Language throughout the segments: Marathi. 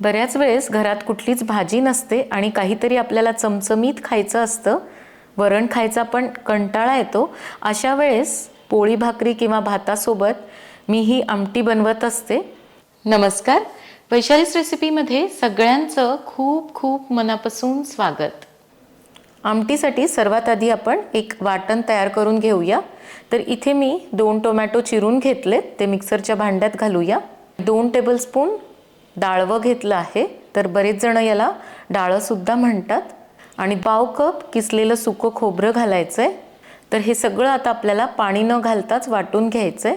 बऱ्याच वेळेस घरात कुठलीच भाजी नसते आणि काहीतरी आपल्याला चमचमीत खायचं असतं वरण खायचा पण कंटाळा येतो. अशा वेळेस पोळी भाकरी किंवा भातासोबत मी ही आमटी बनवत असते. नमस्कार. वैशालीस रेसिपीमध्ये सगळ्यांचं खूप खूप मनापासून स्वागत. आमटीसाठी सर्वात आधी आपण एक वाटण तयार करून घेऊया. तर इथे मी दोन टोमॅटो चिरून घेतलेत ते मिक्सरच्या भांड्यात घालूया. दोन टेबलस्पून डाळवं घेतलं आहे तर बरेच जण याला डाळंसुद्धा म्हणतात. आणि पाव कप किसलेलं सुकं खोबरं घालायचं आहे तर हे सगळं आता आपल्याला पाणी न घालताच वाटून घ्यायचं आहे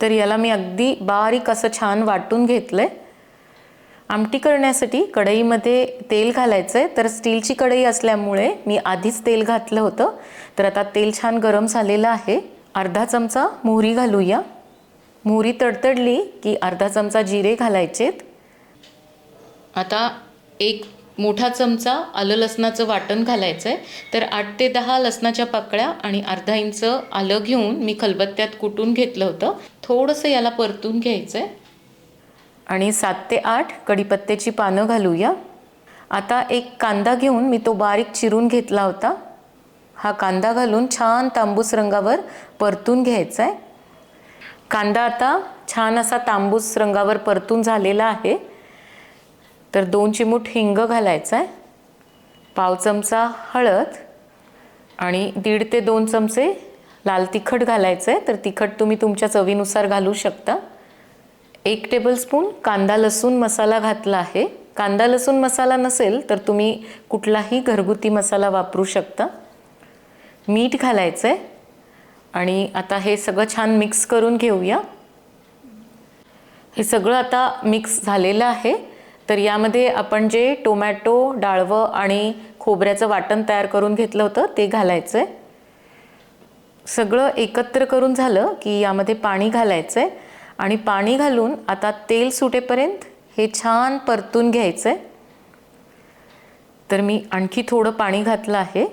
तर याला मी अगदी बारीक असं छान वाटून घेतलं आहे आमटी करण्यासाठी कढईमध्ये तेल घालायचं आहे तर स्टीलची कढई असल्यामुळे मी आधीच तेल घातलं होतं. तर आता तेल छान गरम झालेलं आहे. अर्धा चमचा मोहरी घालूया. मोहरी तडतडली की अर्धा चमचा जिरे घालायचेत. आता एक मोठा चमचा आलं लसणाचं वाटण घालायचं आहे तर आठ ते दहा लसणाच्या पाकळ्या आणि अर्धा इंच आलं घेऊन मी खलबत्त्यात कुटून घेतलं होतं. थोडंसं याला परतून घ्यायचं आहे आणि सात ते आठ कढीपत्त्याची पानं घालूया. आता एक कांदा घेऊन मी तो बारीक चिरून घेतला होता. हा कांदा घालून छान तांबूस रंगावर परतून घ्यायचा आहे कांदा आता छान असा तांबूस रंगावर परतून झालेला आहे. तर दोन चिमूट हिंग घालायचा आहे पाव चमचा हळद आणि दीड ते दोन चमचे लाल तिखट घालायचं आहे तर तिखट तुम्ही तुमच्या चवीनुसार घालू शकता. एक टेबलस्पून कांदा लसूण मसाला घातला आहे. कांदा लसूण मसाला नसेल तर तुम्ही कुठलाही घरगुती मसाला वापरू शकता. मीठ घालायचं आहे आणि आता हे सगळं छान मिक्स करून घेऊया. हे सगळं आता मिक्स झालेलं आहे. तर यामध्ये आपण जे टोमॅटो डाळवं आणि खोबऱ्याचं वाटण तयार करून घेतलं होतं ते घालायचं आहे सगळं एकत्र करून झालं की यामध्ये पाणी घालायचं आहे आणि पाणी घालून आता तेल सुटेपर्यंत हे छान परतून घ्यायचं आहे तर मी आणखी थोडं पाणी घातलं आहे.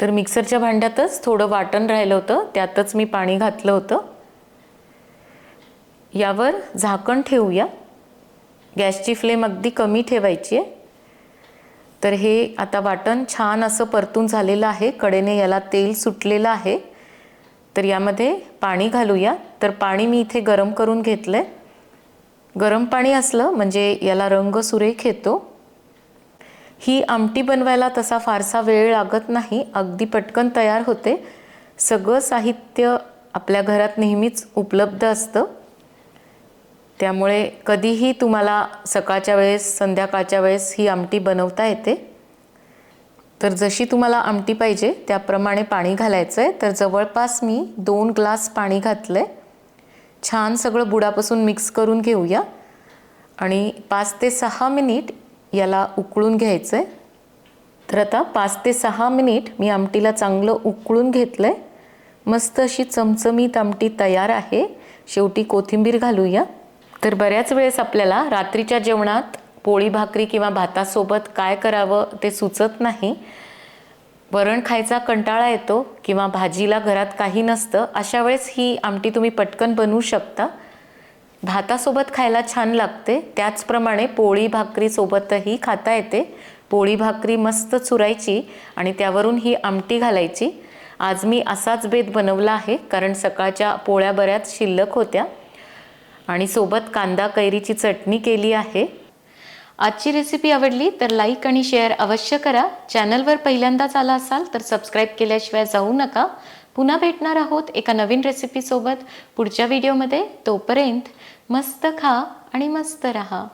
तर मिक्सरच्या भांड्यातच थोडं वाटण राहिलं होतं त्यातच मी पाणी घातलं होतं. यावर झाकण ठेवूया. गॅसची फ्लेम अगदी कमी ठेवायची आहे. तर हे आता वाटण छान असं परतून झालेलं आहे कडेने याला तेल सुटलेलं आहे. तर यामध्ये पाणी घालूया. तर पाणी मी इथे गरम करून घेतलं आहे गरम पाणी असलं म्हणजे याला रंग सुरेख येतो. ही आमटी बनवायला तसा फारसा वेळ लागत नाही. अगदी पटकन तयार होते. सगळं साहित्य आपल्या घरात नेहमीच उपलब्ध असतं. त्यामुळे कधीही तुम्हाला सकाळच्या वेळेस संध्याकाळच्या वेळेस ही आमटी बनवता येते. तर जशी तुम्हाला आमटी पाहिजे त्याप्रमाणे पाणी घालायचं आहे तर जवळपास मी दोन ग्लास पाणी घातलं आहे छान सगळं बुडापासून मिक्स करून घेऊया. आणि पाच ते सहा मिनिट याला उकळून घ्यायचं आहे तर आता पाच ते सहा मिनिट मी आमटीला चांगलं उकळून घेतलं आहे मस्त अशी चमचमीत आमटी तयार आहे. शेवटी कोथिंबीर घालूया. तर बऱ्याच वेळेस आपल्याला रात्रीच्या जेवणात पोळी भाकरी किंवा भातासोबत काय करावं ते सुचत नाही. वरण खायचा कंटाळा येतो किंवा भाजीला घरात काही नसतं अशा वेळेस ही आमटी तुम्ही पटकन बनवू शकता. भातासोबत खायला छान लागते. त्याचप्रमाणे पोळी भाकरीसोबतही खाता येते. पोळी भाकरी मस्त चुरायची आणि त्यावरून ही आमटी घालायची. आज मी असाच बेत बनवला आहे कारण सकाळच्या पोळ्या बऱ्याच शिल्लक होत्या. आणि सोबत कांदा कैरीची चटणी केली आहे. आजची रेसिपी आवडली तर लाईक आणि शेअर अवश्य करा. चॅनलवर पहिल्यांदाच आला असाल तर सबस्क्राईब केल्याशिवाय जाऊ नका. पुन्हा भेटणार आहोत एका नवीन रेसिपीसोबत पुढच्या व्हिडिओमध्ये तोपर्यंत मस्त खा आणि मस्त रहा.